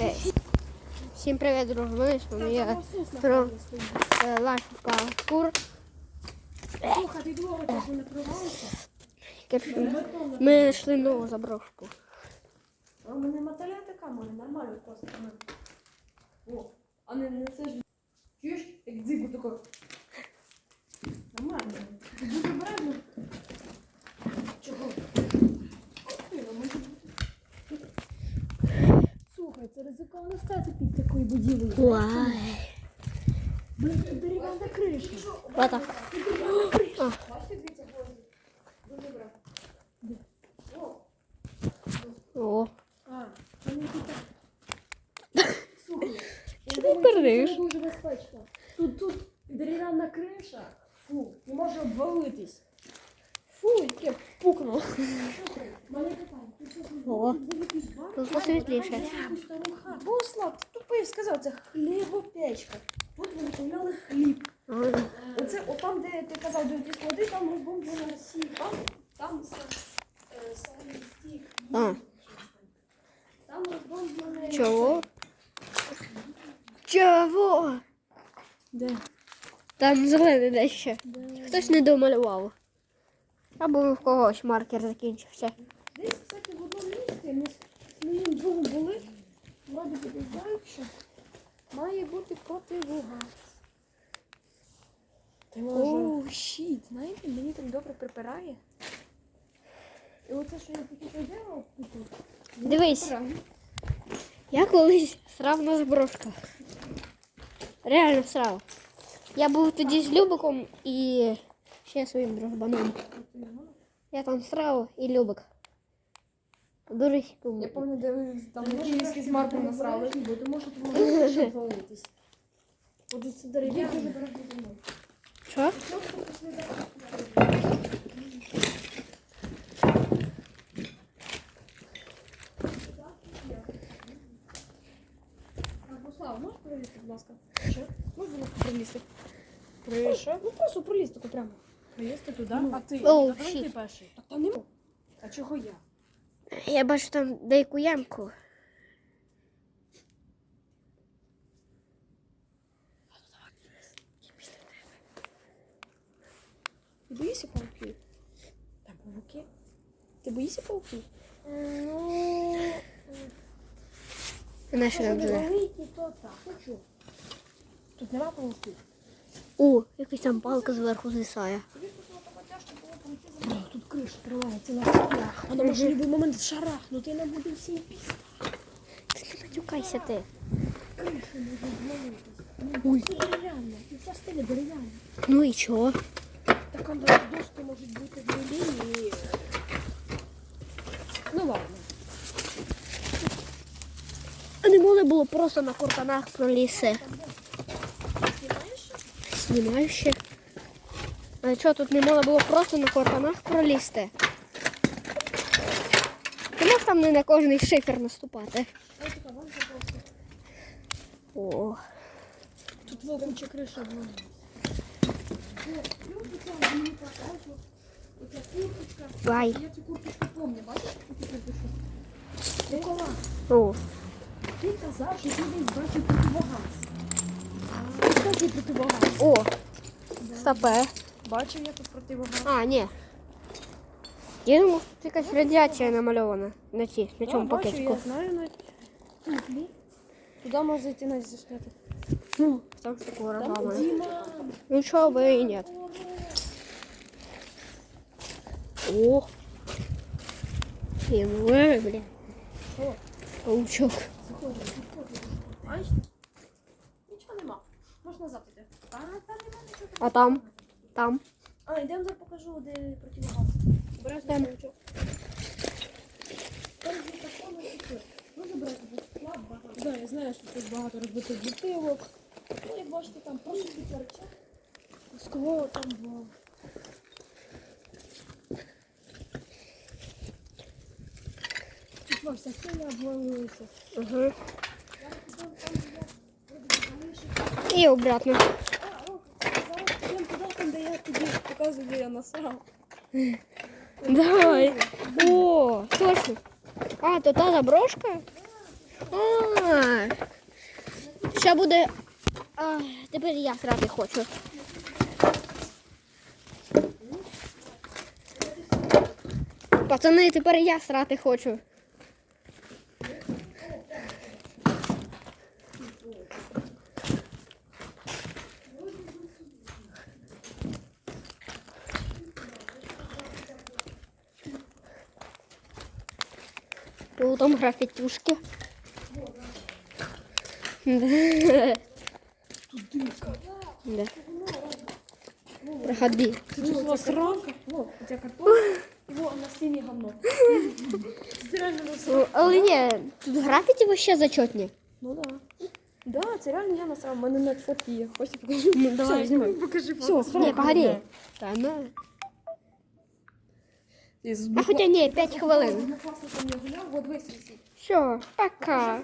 Е, Всім привіт, друзі. Ми з вами я про е, Лашівка Кур. Коротше, Ми йшли нову заброшку. А у мене мотиля така може, нормально просто. О, а не, це ж. Чуєш, як дзигу тако. ризиковано стати під такою будівлею. Вай. Блин, тут дерев'яна криша. Отак. Бачите, дивіться, гвозді? Дуже брат. О, О. А, вони тут так. Слухай, я Чи ти думаю, це пердиш? не дуже безпечно. Тут, тут дерев'яна криша. Фу, не може обвалитись. Фу, яке пукнуло. Хату. Бослав, ти тупий сказав, це хлібопечка. Тут виготовляли хліб. Оце, отам, де ти казав, де ті склади, там розбомблена Росія. Там, там е, самий стік. А. Там розбомблене... Чого? Чого? Де? Там зелене дещо. Хтось не домалював. Або в когось маркер закінчився. Десь, кстати, в одному місці другом були. Вроді знають, що має бути противогаз. Ти Оу, щіт, знаєте, мені так добре припирає. І оце, що я тільки що зробив. Дивись. Я колись срав на заброшках. Реально срав. Я був тоді з Любиком і ще своїм дружбаном. Я там срав і Любик. Дуже Я хіком. пам'ятаю, де ви там на київський з Марком насрали, бо тому що тому може валитись. От це дерев'яне. Що? Руслав, можеш пролізти, будь ласка? Що? Можеш, будь ласка, пролізти? При Ну просто пролізти тако прямо. Прилізти туди, а ти? Оу, Давай щит. ти перший. Так там нема. А чого я? Я бачу там деяку ямку. Ти боїшся пауків? Там павуки. Ти боїшся пауків? Туди. великі, то. Хочу. Тут нема пауків. О, якась там палка зверху звисає. Тут тривається на шарах. Вона може в будь-який момент шарахнути, і нам буде всім пісня. Ти не матюкайся ти. Криша може змовитись. Ой. Це дерев'яна. І вся дерев'яна. Ну і чого? Так там дошки можуть бути дві лінії. Ну ладно. А не можна було просто на куртанах пролізти. Знімаєш? Знімаю ще. А що, тут не можна було просто на куртанах пролізти? Ти можеш там не на кожний шифер наступати. О, Тут вовкуча криша була. Курточка. Я цю курточку пам'ятаю, бачиш? Микола, О, ти казав, що ти десь бачив противогаз. Що противогаз? о. Стопе. Бачив я тут противогаз. А, ні. Я думав, тут якась радіація намальована на ці, на цьому бачу, пакетику. я знаю на туфлі. Туди можна зайти на засняти. Ну, так з такого Там рогами. Діма. Ну чого би і ні. О. Ємуе, блін. Що? Паучок. Заходимо, заходимо. Бачиш? Нічого нема. Можна назад іти. А, там нема нічого. А там? Там. А, йдемо зараз покажу, де противогаз. Береш Там. Там є і. Можна брати склад багато. Да, я знаю, що тут багато розбитих бутилок. Ну, як бачите, там просто світляча. Скло там було. Тут вся сильно обвалилося. Угу. Я піду там, де я вроде би залишив. І обратно. А, о, зараз підемо туди, там, де я тобі показую, де я насрав. Давай. О, точно. А, то та заброшка? А, Ще буде. А, тепер я срати хочу. Пацани, тепер я срати хочу. О, там графітюшки. Да. Да. Проходи. Ти тут насрав? О, у тебе картон. Во, на стіні говно. Це реально насрав. Ну, Але ні, тут графіті вообще зачетні. Ну да. Да, це реально я насрав. У мене на фотки є. Хочеш покажу? Ну, давай. Все, знімай. Покажи Все, фотку. ні, погоди. Та ну. А хоча ні, 5 хвилин. Я гуляв, весь. Все, пока.